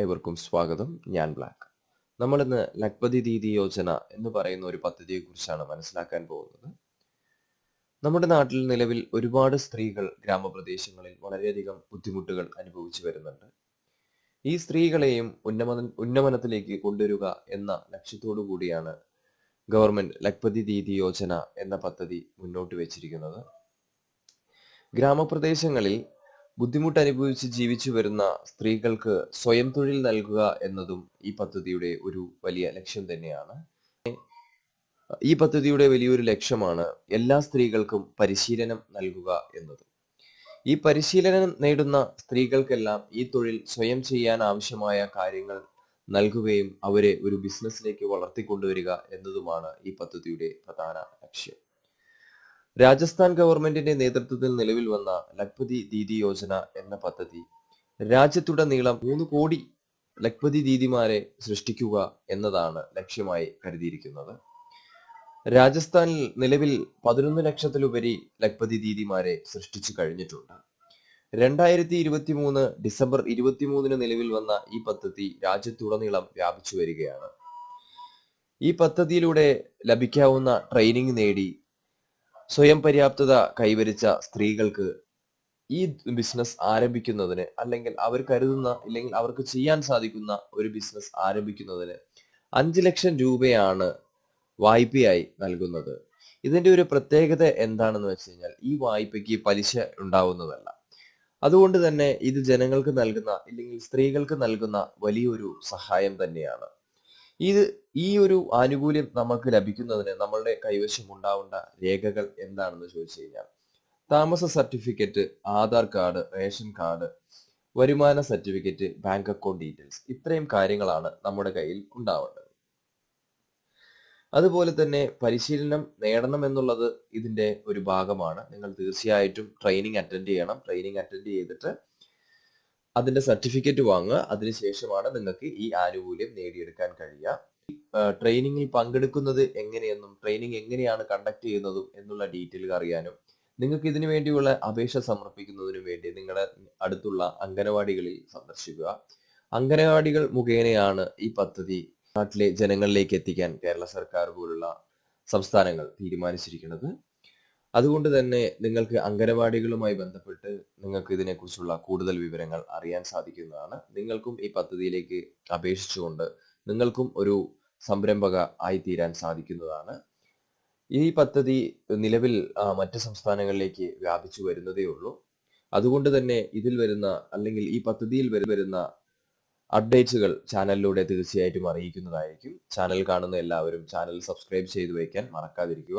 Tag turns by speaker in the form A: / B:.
A: ഏവർക്കും സ്വാഗതം. ഞാൻ ബ്ലാക്ക്. നമ്മളിന്ന് ലക്പതി ദീദി യോജന എന്ന് പറയുന്ന ഒരു പദ്ധതിയെക്കുറിച്ചാണ് മനസ്സിലാക്കാൻ പോകുന്നത്. നമ്മുടെ നാട്ടിൽ നിലവിൽ ഒരുപാട് സ്ത്രീകൾ ഗ്രാമപ്രദേശങ്ങളിൽ വളരെയധികം ബുദ്ധിമുട്ടുകൾ അനുഭവിച്ചു വരുന്നുണ്ട്. ഈ സ്ത്രീകളെയും ഉന്നമന ഉന്നമനത്തിലേക്ക് കൊണ്ടുവരിക എന്ന ലക്ഷ്യത്തോടു കൂടിയാണ് ഗവൺമെന്റ് ലക്പതി ദീദി യോജന എന്ന പദ്ധതി മുന്നോട്ട് വെച്ചിരിക്കുന്നത്. ഗ്രാമപ്രദേശങ്ങളിൽ ബുദ്ധിമുട്ട് അനുഭവിച്ച് ജീവിച്ചു വരുന്ന സ്ത്രീകൾക്ക് സ്വയം തൊഴിൽ നൽകുക എന്നതും ഈ പദ്ധതിയുടെ ഒരു വലിയ ലക്ഷ്യം തന്നെയാണ്. ഈ പദ്ധതിയുടെ വലിയൊരു ലക്ഷ്യമാണ് എല്ലാ സ്ത്രീകൾക്കും പരിശീലനം നൽകുക എന്നത്. ഈ പരിശീലനം നേടുന്ന സ്ത്രീകൾക്കെല്ലാം ഈ തൊഴിൽ സ്വയം ചെയ്യാൻ ആവശ്യമായ കാര്യങ്ങൾ നൽകുകയും അവരെ ഒരു ബിസിനസ്സിലേക്ക് വളർത്തിക്കൊണ്ടുവരിക എന്നതുമാണ് ഈ പദ്ധതിയുടെ പ്രധാന ലക്ഷ്യം. രാജസ്ഥാൻ ഗവൺമെന്റിന്റെ നേതൃത്വത്തിൽ നിലവിൽ വന്ന ലഖ്പതി ദീദി യോജന എന്ന പദ്ധതി രാജ്യത്തുടനീളം മൂന്ന് കോടി ലഖ്പതി ദീദിമാരെ സൃഷ്ടിക്കുക എന്നതാണ് ലക്ഷ്യമായി കരുതിയിരിക്കുന്നത്. രാജസ്ഥാനിൽ നിലവിൽ പതിനൊന്ന് ലക്ഷത്തിലുപരി ലഖ്പതി ദീദിമാരെ സൃഷ്ടിച്ചു കഴിഞ്ഞിട്ടുണ്ട്. രണ്ടായിരത്തി ഇരുപത്തി മൂന്ന് ഡിസംബർ ഇരുപത്തിമൂന്നിന് നിലവിൽ വന്ന ഈ പദ്ധതി രാജ്യത്തുടനീളം വ്യാപിച്ചു വരികയാണ്. ഈ പദ്ധതിയിലൂടെ ലഭിക്കാവുന്ന ട്രെയിനിങ് നേടി സ്വയം പര്യാപ്തത കൈവരിച്ച സ്ത്രീകൾക്ക് ഈ ബിസിനസ് ആരംഭിക്കുന്നതിന് അല്ലെങ്കിൽ അവർ കരുതുന്ന ഇല്ലെങ്കിൽ അവർക്ക് ചെയ്യാൻ സാധിക്കുന്ന ഒരു ബിസിനസ് ആരംഭിക്കുന്നതിന് അഞ്ച് ലക്ഷം രൂപയാണ് വായ്പയായി നൽകുന്നത്. ഇതിന്റെ ഒരു പ്രത്യേകത എന്താണെന്ന് വെച്ച് കഴിഞ്ഞാൽ ഈ വായ്പയ്ക്ക് പലിശ ഉണ്ടാവുന്നതല്ല. അതുകൊണ്ട് തന്നെ ഇത് ജനങ്ങൾക്ക് നൽകുന്ന ഇല്ലെങ്കിൽ സ്ത്രീകൾക്ക് നൽകുന്ന വലിയൊരു സഹായം തന്നെയാണ്. ഇത് ഈ ഒരു ആനുകൂല്യം നമുക്ക് ലഭിക്കുന്നതിന് നമ്മളുടെ കൈവശം ഉണ്ടാവേണ്ട രേഖകൾ എന്താണെന്ന് ചോദിച്ചു കഴിഞ്ഞാൽ താമസ certificate Aadhaar card ration card വരുമാന സർട്ടിഫിക്കറ്റ് ബാങ്ക് അക്കൗണ്ട് ഡീറ്റെയിൽസ് ഇത്രയും കാര്യങ്ങളാണ് നമ്മുടെ കയ്യിൽ ഉണ്ടാവേണ്ടത്. അതുപോലെ തന്നെ പരിശീലനം നേടണം എന്നുള്ളത് ഇതിന്റെ ഒരു ഭാഗമാണ്. നിങ്ങൾ തീർച്ചയായിട്ടും ട്രെയിനിങ് അറ്റൻഡ് ചെയ്യണം. ട്രെയിനിങ് അറ്റൻഡ് ചെയ്തിട്ട് അതിന്റെ സർട്ടിഫിക്കറ്റ് വാങ്ങുക. അതിനുശേഷമാണ് നിങ്ങൾക്ക് ഈ ആനുകൂല്യം നേടിയെടുക്കാൻ കഴിയുക. ട്രെയിനിങ്ങിൽ പങ്കെടുക്കുന്നത് എങ്ങനെയെന്നും ട്രെയിനിങ് എങ്ങനെയാണ് കണ്ടക്ട് ചെയ്യുന്നതും എന്നുള്ള ഡീറ്റെയിൽ അറിയാനും നിങ്ങൾക്ക് ഇതിനു വേണ്ടിയുള്ള അപേക്ഷ സമർപ്പിക്കുന്നതിനു വേണ്ടി നിങ്ങളുടെ അടുത്തുള്ള അംഗനവാടികളിൽ സന്ദർശിക്കുക. അംഗനവാടികൾ മുഖേനയാണ് ഈ പദ്ധതി നാട്ടിലെ ജനങ്ങളിലേക്ക് എത്തിക്കാൻ കേരള സർക്കാർ പോലുള്ള സംസ്ഥാനങ്ങൾ തീരുമാനിച്ചിരിക്കുന്നത്. അതുകൊണ്ട് തന്നെ നിങ്ങൾക്ക് അംഗനവാടികളുമായി ബന്ധപ്പെട്ട് നിങ്ങൾക്ക് ഇതിനെക്കുറിച്ചുള്ള കൂടുതൽ വിവരങ്ങൾ അറിയാൻ സാധിക്കുന്നതാണ്. നിങ്ങൾക്കും ഈ പദ്ധതിയിലേക്ക് അപേക്ഷിച്ചുകൊണ്ട് നിങ്ങൾക്കും ഒരു സംരംഭക ആയിത്തീരാൻ സാധിക്കുന്നതാണ്. ഈ പദ്ധതി നിലവിൽ മറ്റ് സംസ്ഥാനങ്ങളിലേക്ക് വ്യാപിച്ചു വരുന്നതേ ഉള്ളൂ. അതുകൊണ്ട് തന്നെ ഇതിൽ വരുന്ന അല്ലെങ്കിൽ ഈ പദ്ധതിയിൽ വരുന്ന അപ്ഡേറ്റ്സുകൾ ചാനലിലൂടെ തീർച്ചയായിട്ടും അറിയിക്കുന്നതായിരിക്കും. ചാനൽ കാണുന്ന എല്ലാവരും ചാനൽ സബ്സ്ക്രൈബ് ചെയ്തു വയ്ക്കാൻ മറക്കാതിരിക്കുക.